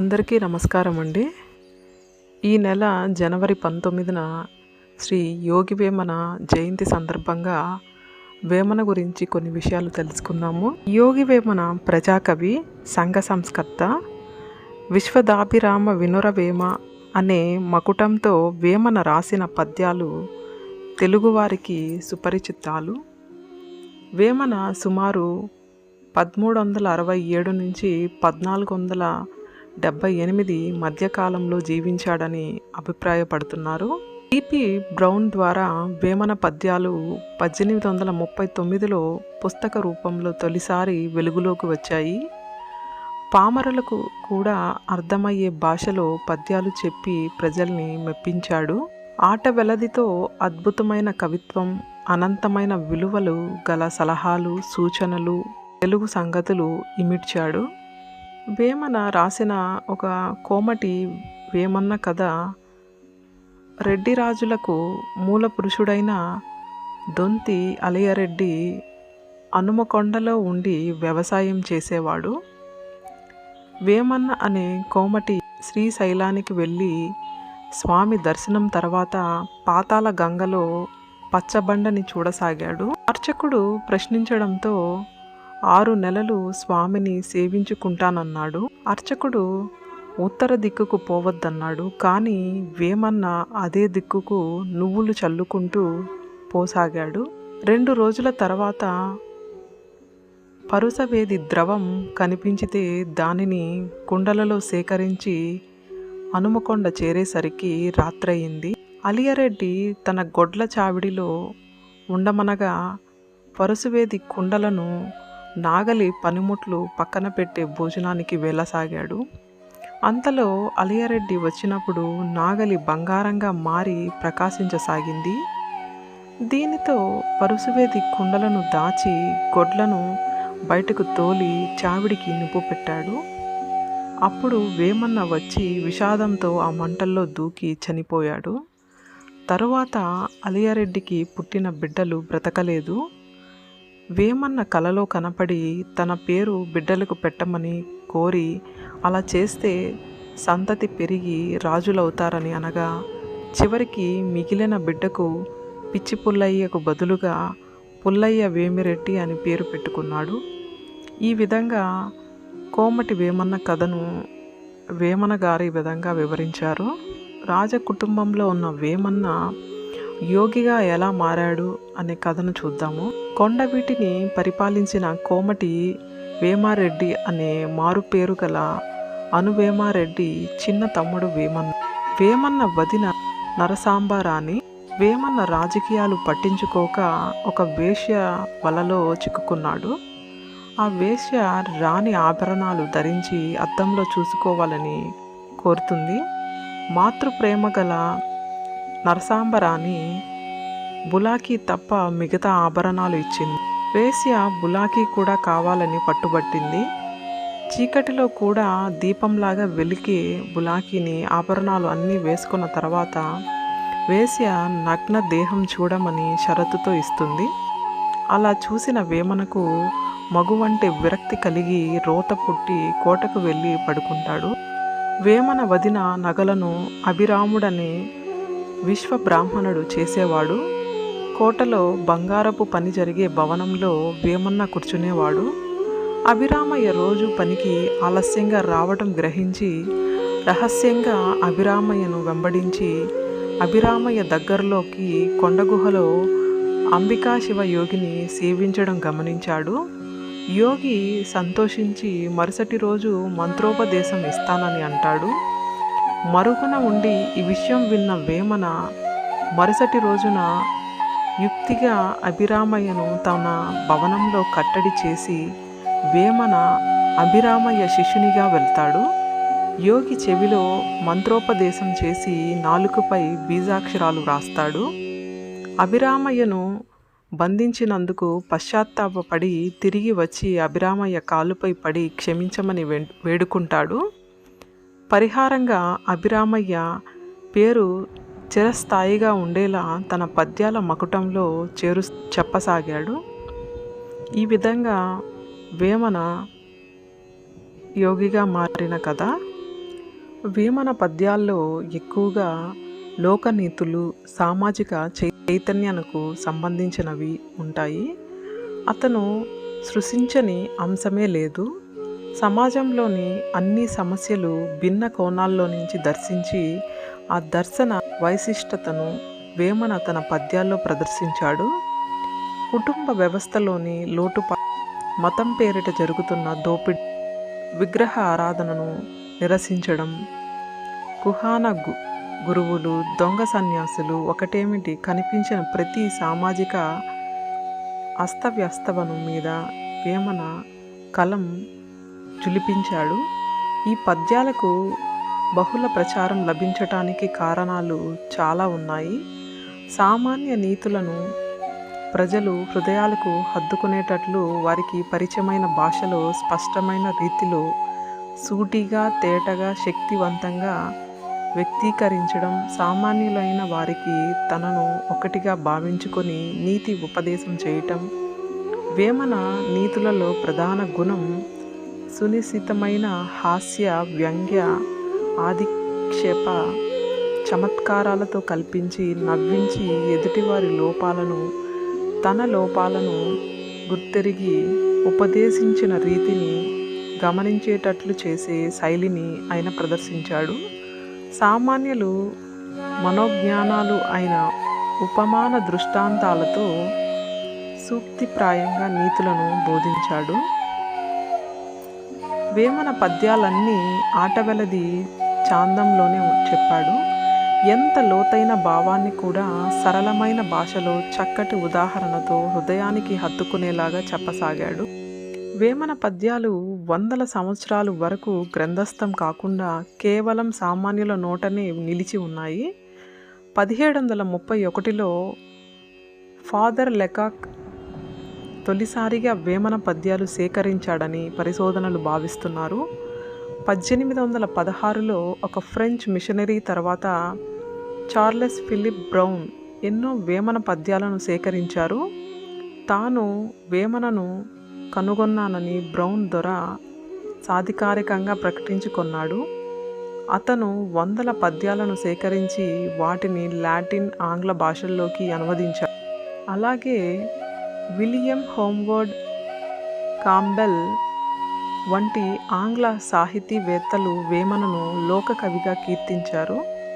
అందరికీ నమస్కారం అండి ఈ నెల జనవరి పంతొమ్మిదిన శ్రీ యోగి వేమన జయంతి సందర్భంగా వేమన గురించి కొన్ని విషయాలు తెలుసుకుందాము. యోగి వేమన ప్రజాకవి సంఘ సంస్కర్త విశ్వదాభిరామ వినురవేమ అనే మకుటంతో వేమన రాసిన పద్యాలు తెలుగువారికి సుపరిచితాలు. వేమన సుమారు పదమూడు వందల అరవై ఏడు నుంచి పద్నాలుగు వందల డెబ్బై ఎనిమిది మధ్యకాలంలో జీవించాడని అభిప్రాయపడుతున్నారు. టిపి బ్రౌన్ ద్వారా వేమన పద్యాలు పద్దెనిమిది వందల ముప్పై తొమ్మిదిలో పుస్తక రూపంలో తొలిసారి వెలుగులోకి వచ్చాయి. పామరులకు కూడా అర్థమయ్యే భాషలో పద్యాలు చెప్పి ప్రజల్ని మెప్పించాడు. ఆట వెలదితో అద్భుతమైన కవిత్వం అనంతమైన విలువలు గల సలహాలు సూచనలు తెలుగు సంగతులు ఇమిడ్చాడు. వేమన రాసిన ఒక కోమటి వేమన్న కథ రెడ్డి రాజులకు మూల పురుషుడైన దొంతి అలయరెడ్డి అనుమకొండలో ఉండి వ్యవసాయం చేసేవాడు. వేమన్న అనే కోమటి శ్రీశైలానికి వెళ్ళి స్వామి దర్శనం తర్వాత పాతాల గంగలో పచ్చబండని చూడసాగాడు. అర్చకుడు ప్రశ్నించడంతో ఆరు నెలలు స్వామిని సేవించుకుంటానన్నాడు. అర్చకుడు ఉత్తర దిక్కుకు పోవద్దన్నాడు. కానీ వేమన్న అదే దిక్కుకు నువ్వులు చల్లుకుంటూ పోసాగాడు. రెండు రోజుల తర్వాత పరుసవేది ద్రవం కనిపించితే దానిని కుండలలో సేకరించి హనుమకొండ చేరేసరికి రాత్రయింది. అలియారెడ్డి తన గొడ్ల చావిడిలో ఉండమనగా పరుసువేది కుండలను నాగలి పనిముట్లు పక్కన పెట్టే భోజనానికి వెళ్ళసాగాడు. అంతలో అలియారెడ్డి వచ్చినప్పుడు నాగలి బంగారంగా మారి ప్రకాశించసాగింది. దీనితో పరుసువేది కుండలను దాచి గొడ్లను బయటకు తోలి చావిడికి నిప్పు పెట్టాడు. అప్పుడు వేమన్న వచ్చి విషాదంతో ఆ మంటల్లో దూకి చనిపోయాడు. తరువాత అలియారెడ్డికి పుట్టిన బిడ్డలు బ్రతకలేదు. వేమన్న కలలో కనపడి తన పేరు బిడ్డలకు పెట్టమని కోరి అలా చేస్తే సంతతి పెరిగి రాజులవుతారని అనగా చివరికి మిగిలిన బిడ్డకు పిచ్చి పుల్లయ్యకు బదులుగా పుల్లయ్య వేమిరెడ్డి అని పేరు పెట్టుకున్నాడు. ఈ విధంగా కోమటి వేమన్న కథను వేమన గారి విధంగా వివరించారు. రాజ కుటుంబంలో ఉన్న వేమన్న యోగిగా ఎలా మారాడు అనే కథను చూద్దాము. కొండవీటిని పరిపాలించిన కోమటి వేమారెడ్డి అనే మారు పేరు గల అనువేమారెడ్డి చిన్న తమ్ముడు వేమన్న. వేమన్న వదిన నరసాంబారాణి. వేమన్న రాజకీయాలు పట్టించుకోక ఒక వేశ్య వలలో చిక్కుకున్నాడు. ఆ వేశ్య రాణి ఆభరణాలు ధరించి అద్దంలో చూసుకోవాలని కోరుతుంది. మాతృప్రేమ గల నరసాంబరాని బులాకి తప్ప మిగతా ఆభరణాలు ఇచ్చింది. వేశ్య బులాకి కూడా కావాలని పట్టుబట్టింది. చీకటిలో కూడా దీపంలాగా వెలికి బులాకిని ఆభరణాలు అన్నీ వేసుకున్న తర్వాత వేశ్య నగ్న దేహం చూడమని షరతుతో ఇస్తుంది. అలా చూసిన వేమనకు మగువంటే విరక్తి కలిగి రోత పుట్టి కోటకు వెళ్ళి పడుకుంటాడు. వేమన వదిన నగలను అభిరాముడనే విశ్వ బ్రాహ్మణుడు చేసేవాడు. కోటలో బంగారపు పని జరిగే భవనంలో వేమన్న కూర్చునేవాడు. అభిరామయ్య రోజు పనికి ఆలస్యంగా రావటం గ్రహించి రహస్యంగా అభిరామయ్యను వెంబడించి అభిరామయ్య దగ్గరలోకి కొండగుహలో అంబికా శివ యోగిని సేవించడం గమనించాడు. యోగి సంతోషించి మరుసటి రోజు మంత్రోపదేశం ఇస్తానని అంటాడు. మరుగున ఉండి ఈ విషయం విన్న వేమన మరుసటి రోజున యుక్తిగా అభిరామయ్యను తన భవనంలో కట్టడి చేసి వేమన అభిరామయ్య శిష్యునిగా వెళ్తాడు. యోగి చెవిలో మంత్రోపదేశం చేసి నాలుకపై బీజాక్షరాలు వ్రాస్తాడు. అభిరామయ్యను బంధించినందుకు పశ్చాత్తాపడి తిరిగి వచ్చి అభిరామయ్య కాలుపై పడి క్షమించమని వేడుకుంటాడు. పరిహారంగా అభిరామయ్య పేరు చిరస్థాయిగా ఉండేలా తన పద్యాల మకుటంలో చేరు చెప్పసాగాడు. ఈ విధంగా వేమన యోగిగా మారిన కథ. వేమన పద్యాల్లో ఎక్కువగా లోకనీతులు సామాజిక చైతన్యనకు సంబంధించినవి ఉంటాయి. అతను సృష్టించని అంశమే లేదు. సమాజంలోని అన్ని సమస్యలు భిన్న కోణాల్లో నుంచి దర్శించి ఆ దర్శన వైశిష్టతను వేమన తన పద్యాల్లో ప్రదర్శించాడు. కుటుంబ వ్యవస్థలోని లోటుపా మతం పేరిట జరుగుతున్న దోపిడి విగ్రహ ఆరాధనను నిరసించడం కుహాన గు గురువులు దొంగ సన్యాసులు ఒకటేమిటి కనిపించిన ప్రతి సామాజిక అస్తవ్యస్తవను మీద వేమన కలం జులిపించాడు ఈ పద్యాలకు బహుళ ప్రచారం లభించటానికి కారణాలు చాలా ఉన్నాయి. సామాన్య నీతులను ప్రజలు హృదయాలకు హద్దుకునేటట్లు వారికి పరిచయమైన భాషలో స్పష్టమైన రీతిలో సూటిగా తేటగా శక్తివంతంగా వ్యక్తీకరించడం సామాన్యులైన వారికి తనను ఒకటిగా భావించుకొని నీతి ఉపదేశం చేయటం వేమన నీతులలో ప్రధాన గుణం సునిశితమైన హాస్య వ్యంగ్య ఆధిక్షేప చమత్కారాలతో కల్పించి నవ్వించి ఎదుటివారి లోపాలను తన లోపాలను గుర్తెరిగి ఉపదేశించిన రీతిని గమనించేటట్లు చేసే శైలిని ఆయన ప్రదర్శించాడు. సామాన్యులు మనోజ్ఞానాలు అయిన ఉపమాన దృష్టాంతాలతో సూక్తిప్రాయంగా నీతులను బోధించాడు. వేమన పద్యాలన్నీ ఆటవెలది చాందంలోనే చెప్పాడు. ఎంత లోతైన భావాన్ని కూడా సరళమైన భాషలో చక్కటి ఉదాహరణతో హృదయానికి హత్తుకునేలాగా చెప్పసాగాడు. వేమన పద్యాలు వందల సంవత్సరాలు వరకు గ్రంథస్థం కాకుండా కేవలం సామాన్యుల నోటనే నిలిచి ఉన్నాయి. పదిహేడు వందల ముప్పై ఒకటిలో ఫాదర్ లెకాక్ తొలిసారిగా వేమన పద్యాలు సేకరించాడని పరిశోధనలు భావిస్తున్నారు. పద్దెనిమిది వందల పదహారులో ఒక ఫ్రెంచ్ మిషనరీ తర్వాత చార్లెస్ ఫిలిప్ బ్రౌన్ ఎన్నో వేమన పద్యాలను సేకరించారు. తాను వేమనను కనుగొన్నానని బ్రౌన్ దొర సాధికారికంగా ప్రకటించుకున్నాడు. అతను వందల పద్యాలను సేకరించి వాటిని లాటిన్ ఆంగ్ల భాషల్లోకి అనువదించాడు. అలాగే విలియం హోమ్వర్డ్ కాంబెల్ వంటి ఆంగ్ల సాహితీవేత్తలు వేమనను లోకకవిగా కీర్తించారు.